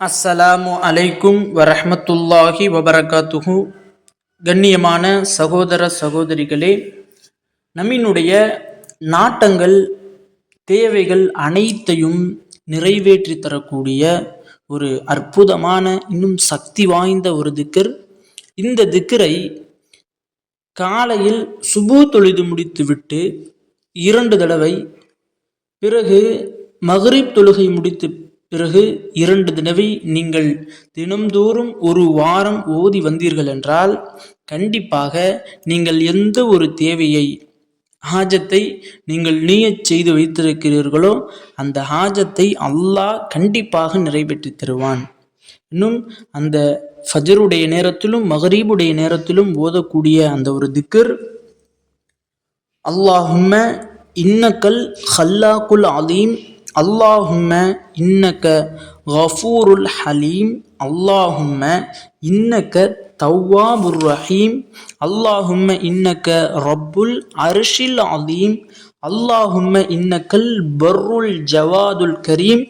அஸ்ஸலாமு அலைக்கும் வரஹ்மத்துல்லாஹி வபரகாத்துஹு. கண்ணியமான சகோதர சகோதரிகளே நம்மினுடைய நாட்டங்கள் தேவைகள் அனைத்தையும் நிறைவேற்றி தரக்கூடிய ஒரு அற்புதமான இன்னும் சக்தி வாய்ந்த ஒரு திக்கர். இந்த திக்கரை காலையில் சுபு தொழுது முடித்துவிட்டு இரண்டு தடவை பிறகு மகரிப் தொழுகை முடித்து பிறகு இரண்டு தடவை நீங்கள் தினம்தோறும் ஒரு வாரம் ஓதி வந்தீர்கள் என்றால் கண்டிப்பாக நீங்கள் எந்த ஒரு தேவையை ஹாஜத்தை நீங்கள் நீயச் செய்து வைத்திருக்கிறீர்களோ அந்த ஹாஜத்தை அல்லாஹ் கண்டிப்பாக நிறைவேற்றி தருவான். இன்னும் அந்த ஃபஜருடைய நேரத்திலும் மகரீபுடைய நேரத்திலும் ஓதக்கூடிய அந்த ஒரு திக்கர் அல்லாஹும்ம இன்னக்கல் ஹல்லாக்குல் அலீம் அல்லாஹும்ம இன்னக்க கஃபூருல் ஹலீம் அல்லாஹும்ம இன்னக்க தவ்வாபுர் ரஹீம் அல்லாஹும்ம இன்னக்க ரப்புல் அர்ஷில் அலீம் அல்லாஹும்ம இன்னக்கல் பர்ருல் ஜவாதுல் கரீம்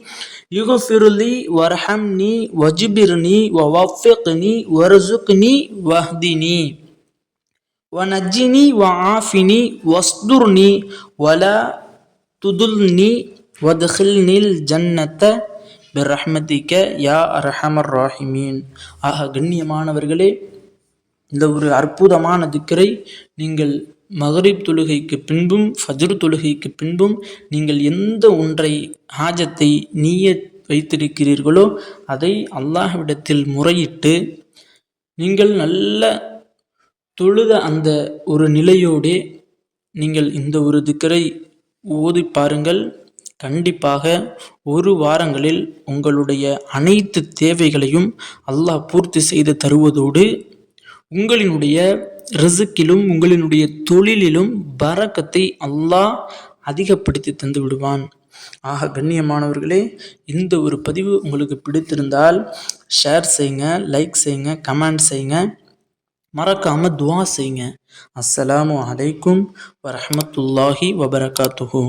யுகஃபிருலி வர்ஹம்னி வஜிபிர்னி வவஃபிக்னி வர்சுக்னி வஹ்தினி ونجني وعافني واصدرني ولا تدلني வதுஹில்னில் ஜன்னத்த பிரஹ்மதிக்க யா அரஹமர் ராஹிமீன். ஆக கண்ணியமானவர்களே இந்த ஒரு அற்புதமான திக்கரை நீங்கள் மகரிப் தொழுகைக்கு பின்பும் ஃபஜ்ர் தொழுகைக்கு பின்பும் நீங்கள் எந்த ஒன்றை ஹாஜத்தை நீய வைத்திருக்கிறீர்களோ அதை அல்லாஹ்விடத்தில் முறையிட்டு நீங்கள் நல்ல தொழுத அந்த ஒரு நிலையோடே நீங்கள் இந்த ஒரு திக்கரை ஓதி பாருங்கள். கண்டிப்பாக ஒரு வாரங்களில் உங்களுடைய அனைத்து தேவைகளையும் அல்லாஹ் பூர்த்தி செய்து தருவதோடு உங்களினுடைய ரிசுக்கிலும் உங்களினுடைய தொழிலிலும் பறக்கத்தை அல்லாஹ் அதிகப்படுத்தி தந்து விடுவான். ஆக கண்ணியமானவர்களே இந்த ஒரு பதிவு உங்களுக்கு பிடித்திருந்தால் ஷேர் செய்யுங்க லைக் செய்யுங்க கமெண்ட் செய்யுங்க. மறக்காமல் துவா செய்யுங்க. அஸ்ஸலாமு அலைக்கும் வரமத்துல்லாஹி வபரகாத்துஹூ.